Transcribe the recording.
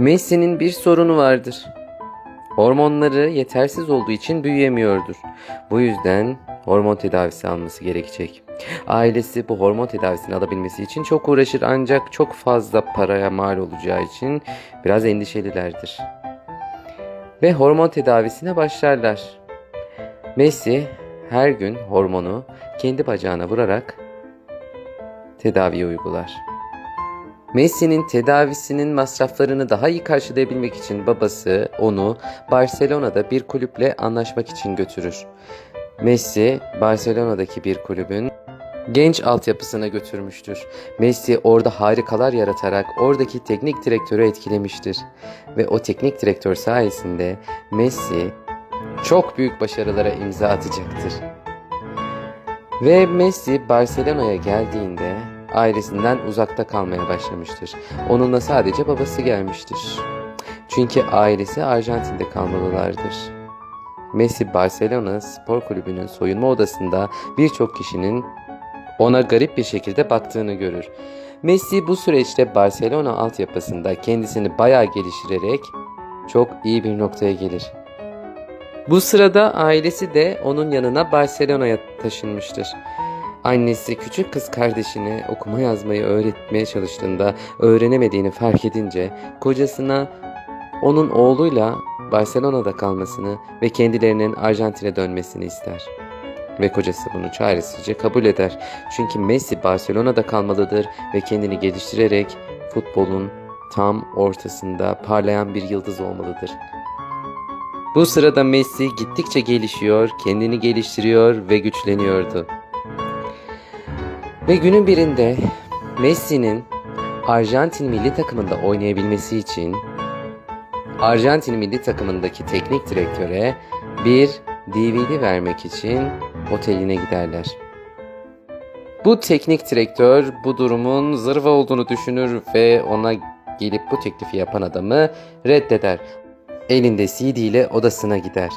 Messi'nin bir sorunu vardır. Hormonları yetersiz olduğu için büyüyemiyordur. Bu yüzden hormon tedavisi alması gerekecek. Ailesi bu hormon tedavisini alabilmesi için çok uğraşır ancak çok fazla paraya mal olacağı için biraz endişelilerdir. Ve hormon tedavisine başlarlar. Messi her gün hormonu kendi bacağına vurarak tedaviyi uygular. Messi'nin tedavisinin masraflarını daha iyi karşılayabilmek için babası onu Barcelona'da bir kulüple anlaşmak için götürür. Messi Barcelona'daki bir kulübün genç altyapısına götürmüştür. Messi orada harikalar yaratarak oradaki teknik direktörü etkilemiştir. Ve o teknik direktör sayesinde Messi çok büyük başarılara imza atacaktır. Ve Messi Barcelona'ya geldiğinde ailesinden uzakta kalmaya başlamıştır. Onunla sadece babası gelmiştir. Çünkü ailesi Arjantin'de kalmalılardır. Messi Barcelona Spor Kulübü'nün soyunma odasında birçok kişinin ona garip bir şekilde baktığını görür. Messi bu süreçte Barcelona altyapısında kendisini bayağı geliştirerek çok iyi bir noktaya gelir. Bu sırada ailesi de onun yanına Barcelona'ya taşınmıştır. Annesi küçük kız kardeşine okuma yazmayı öğretmeye çalıştığında öğrenemediğini fark edince kocasına onun oğluyla Barcelona'da kalmasını ve kendilerinin Arjantin'e dönmesini ister. Ve kocası bunu çaresizce kabul eder. Çünkü Messi Barcelona'da kalmalıdır ve kendini geliştirerek futbolun tam ortasında parlayan bir yıldız olmalıdır. Bu sırada Messi gittikçe gelişiyor, kendini geliştiriyor ve güçleniyordu. Ve günün birinde Messi'nin Arjantin milli takımında oynayabilmesi için Arjantin milli takımındaki teknik direktöre bir DVD vermek için oteline giderler. Bu teknik direktör bu durumun zırva olduğunu düşünür ve ona gelip bu teklifi yapan adamı reddeder. Elinde CD ile odasına gider.